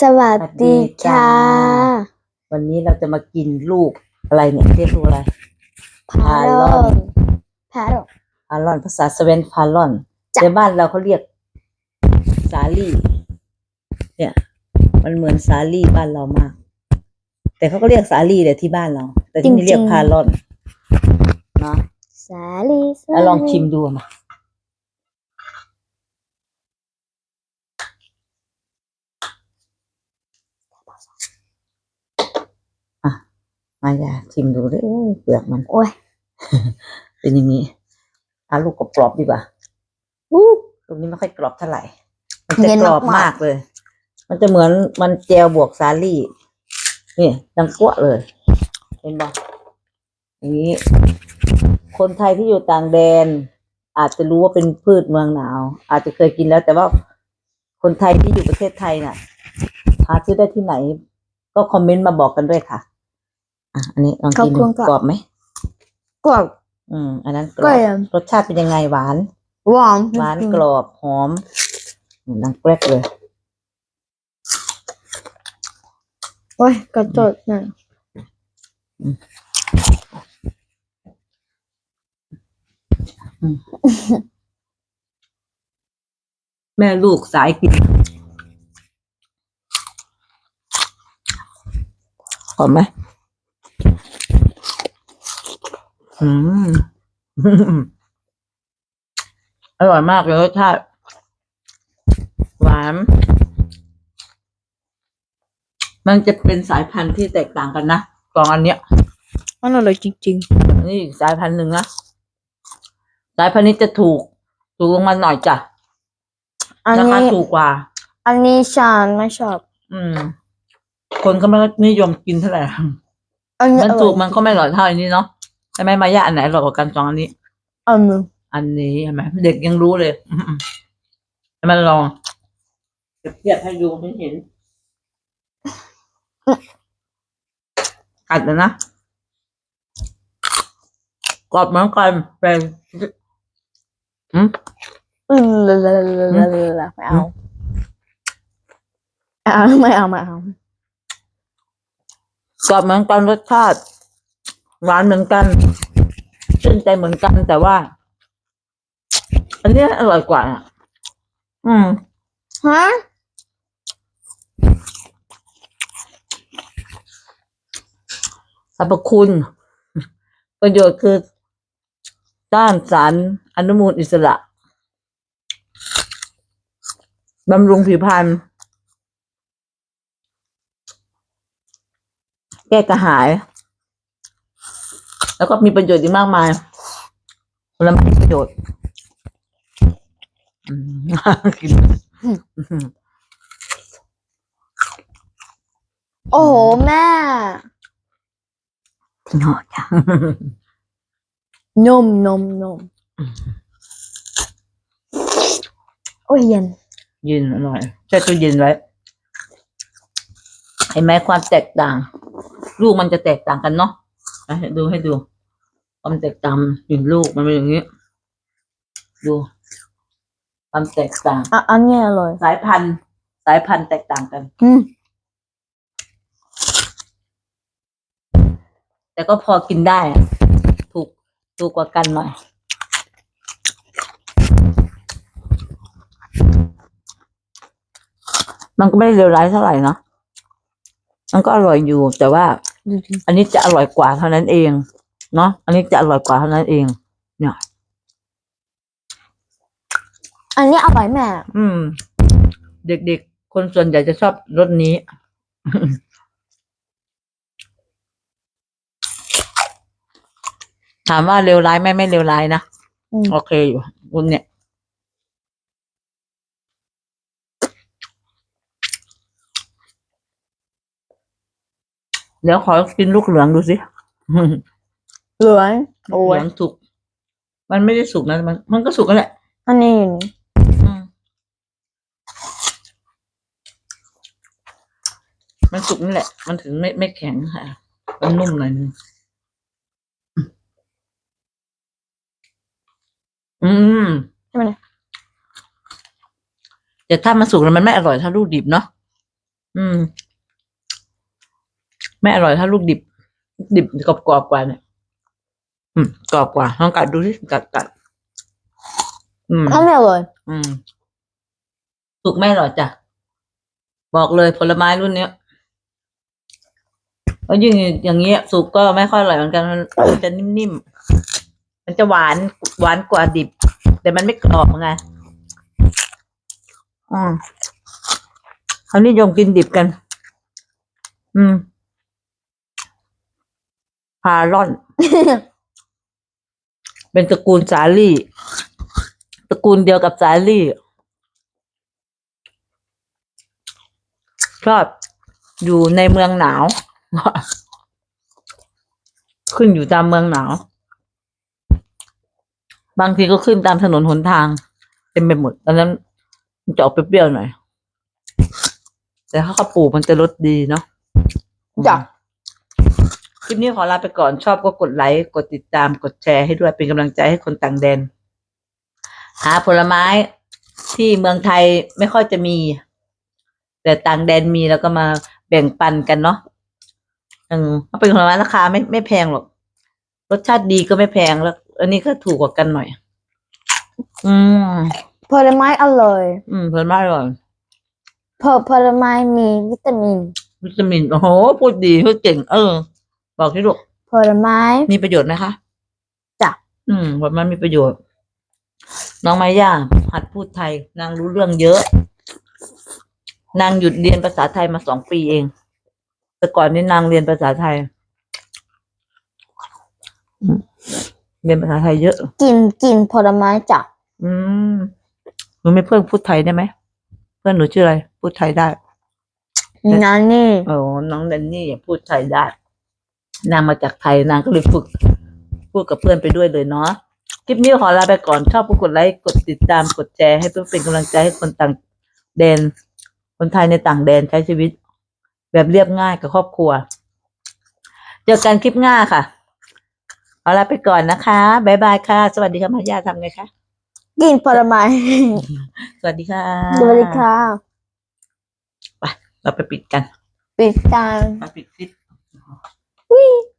สวัสดีค่ะ วันนี้เราจะมากินลูกอะไรเนี่ยเรียกลูกอะไร พาลอนพาลอนพาลอนภาษาสเวนพาลอนจ้ะในบ้านเราเขาเรียก สาลี่ เนี่ย มันเหมือนสาลี่บ้านเรามาก แต่เขาก็เรียกสาลี่แต่ที่บ้านเรา แต่ที่นี่เรียกพาลอนเนาะสาลีสาแล้วลองชิมดูมา อะมายาชิมดูดิเอ้ยเปลือกมัน โอ้ย เป็นอย่างนี้เอาลูกกรอบๆดีกว่าอู้ลูกนี้ไม่ค่อยกรอบเท่าไหร่ มันจะเย็นกรอบมากๆมากเลย มันจะเหมือนมันแจวบวกสาลี่ นี่ดังกั้วเลย เห็นบ่อย่างนี้ คนไทยที่อยู่ต่างแดน อาจจะรู้ว่าเป็นพืชเมืองหนาว อาจจะเคยกินแล้วแต่ว่าคนไทยที่อยู่ประเทศไทยน่ะ หาซื้อได้ที่ไหน ก็คอมเมนต์มาบอกกันด้วยค่ะ อะ อันนี้ลองกินดูกรอบไหมกรอบอืม อันนั้นกรก็อบยังรสชาติเป็นยังไงหวาน หวานหวานกรอบหอมอืมดังแกรกเลยโอ้ยกระโดดหน่อยแม่ลูกสายกิน หอมไหมอืม อร่อยมากเลยรสชาติหวาน มันจะเป็นสายพันธุ์ที่แตกต่างกันนะกล่องอันเนี้ยมันอร่อยจริงอันนี้อีกสายพันธุ์หนึ่งนะ สายพันธุ์นี้จะถูก ถูกลงมาหน่อยจ้ะๆอันราคานี้ถูกกว่า อันนี้ฉันไม่ชอบ อืม คนก็ไม่นิยมกินเท่าไหร่อันนี้มันอร่ถูอยกมันก็ไม่อร่อยเท่าอันนี้เนาะใช่ไหมมายาอันไหนอร่อยกว่ากันสองอันนี้ อันนี้อันนี้ใช่ไหมเด็กยังรู้เลยอืมๆให้มันลองเปรียบเทียบให้ดูให้เห็นกัดเลยนะกรอบเหมือนกันแต่อืม อืมไม่เอาไม่เอาเอาไม่เอาไม่เอา กรอบเหมือนกันรสชาติหวานเหมือนกันชื่นใจเหมือนกันแต่ว่า อันเนี้ยอร่อยกว่าอะ อืมฮะสรรพคุณ ประโยชน์คือต้านสารอนุมูลอิสระบำรุงผิวพรรณ แก้กระหาย แล้วก็มีประโยชน์อีกมากมายผลไม้มีประโยชน์อืมกินโอ้โห แม่ทิ้งหอดจ้ะนมนมนมโอ้ยเย็น เย็นอร่อยแช่ตู้เย็นไว้เห็นไหมความแตกต่าง ลูกมันจะแตกต่างกันเนาะอะให้ดูให้ดูความแตกต่างอยู่ลูกมันเป็นอย่างนี้ ดูความแตกต่างอะอันนี้อร่อยสายพันธุ์ สายพันธุ์แตกต่างกัน อืมแต่ก็พอกินได้อะถูกถูกกว่ากันหน่อยมันก็ไม่ได้เลวร้ายเท่าไหร่เนาะ มันก็อร่อยอยู่ แต่ว่าดูดิอันนี้จะอร่อยกว่าเท่านั้นเอง เนาะอันนี้จะอร่อยกว่าเท่านั้นเอง เนี่ย อันนี้อร่อยแม่ อืม เด็กๆ คนส่วนใหญ่จะชอบรสนี้ ถามว่าเลวร้ายไหมไม่เลวร้ายนะอืมโอเคอยู่คุณเนี่ย เดี๋ยวขอกินลูกเหลืองดูสิเหลืองโอ้เหลืยองสุก มันไม่ได้สุกนะมัน มันก็สุกกันแหละ อันนี้อยู่นี่อืมมันสุกนี่แหละ มันถึงไม่ไม่แข็งค่ะ มันนุ่มหน่อยนึงอืม ใช่ไหมเนี่ยแต่ถ้ามันสุกแล้วมันไม่อร่อยเท่าลูกดิบเนาะ อืม ไม่อร่อยถ้าลูกดิบ ดิบกรอบกรอบๆกว่าเนี่ย อืมกรอบกว่าลองกัดดูสิกัดกัดอืมอันนี้อร่อยอืมสุกไม่อร่อยจ้ะ บอกเลยผลไม้รุ่นเนี้ยแล้วยิ่งอย่างเงี้ยสุกก็ไม่ค่อยอร่อยเหมือนกันมันมันจะนิ่มๆ มันจะหวานหวานกว่าดิบ แต่มันไม่กรอบไงอืมเขานิยมกินดิบกัน อืม พาร่อน เป็นตระกูลสาลี่ ตระกูลเดียวกับสาลี่ ชอบอยู่ในเมืองหนาว ขึ้นอยู่ตามเมืองหนาว บางทีก็ขึ้นตามถนนหนทางเต็มไปหมดดังนั้นมันจะออกเปรี้ยวๆหน่อย แต่ถ้าเขาปลูกมันจะรสดีเนาะจ้ะ คลิปนี้ขอลาไปก่อนชอบก็กดไลค์กดติดตามกดแชร์ให้ด้วยเป็นกำลังใจให้คนต่างแดน หาผลไม้ที่เมืองไทยไม่ค่อยจะมี แต่ต่างแดนมีแล้วก็มาแบ่งปันกันเนาะอืมเอาเป็นผลไม้ราคาไม่ไม่แพงหรอก รสชาติดีก็ไม่แพงแล้ว อันนี้ก็ถูกกว่ากันหน่อย อืมผลไม้อร่อย อืมผลไม้อร่อยผผลไม้มีวิตามิน วิตามิน โอ้โห พูดดีพูดเก่ง เออ บอกที่ลูกผลไม้ มีประโยชน์ไหมคะจ้ะ อืมผลไม้มีประโยชน์ น้องมาย่าหัดพูดไทย นางรู้เรื่องเยอะ นางหยุดเรียนภาษาไทยมาสองปีเอง แต่ก่อนนี่นางเรียนภาษาไทยอืมเรียนภาษาไทยเยอะ กินกินผลไม้จ้ะอืมหนูมีเพื่อนพูดไทยได้ไหม เพื่อนหนูชื่ออะไร พูดไทยได้ นั่นนี่ โอ้น้องแดนนี่พูดไทยได้ นางมาจากไทยนางก็เลยฝึกพูดกับเพื่อนไปด้วยเลยเนาะคลิปนี้ขอลาไปก่อนชอบก็กดไลค์กดติดตามกดแชร์ให้เพื่อเป็นกำลังใจให้คนต่างแดน คนไทยในต่างแดนใช้ชีวิต แบบเรียบง่ายกับครอบครัว เจอกันคลิปหน้าค่ะเอาลาไปก่อนนะคะบ๊ายบายค่ะ สวัสดีค่ะมายาทำไงคะกินผลไม้สวัสดีค่ะสวัสดีค่ะเราไปปิดกัน ปิดตามาปิดคลิป Whee!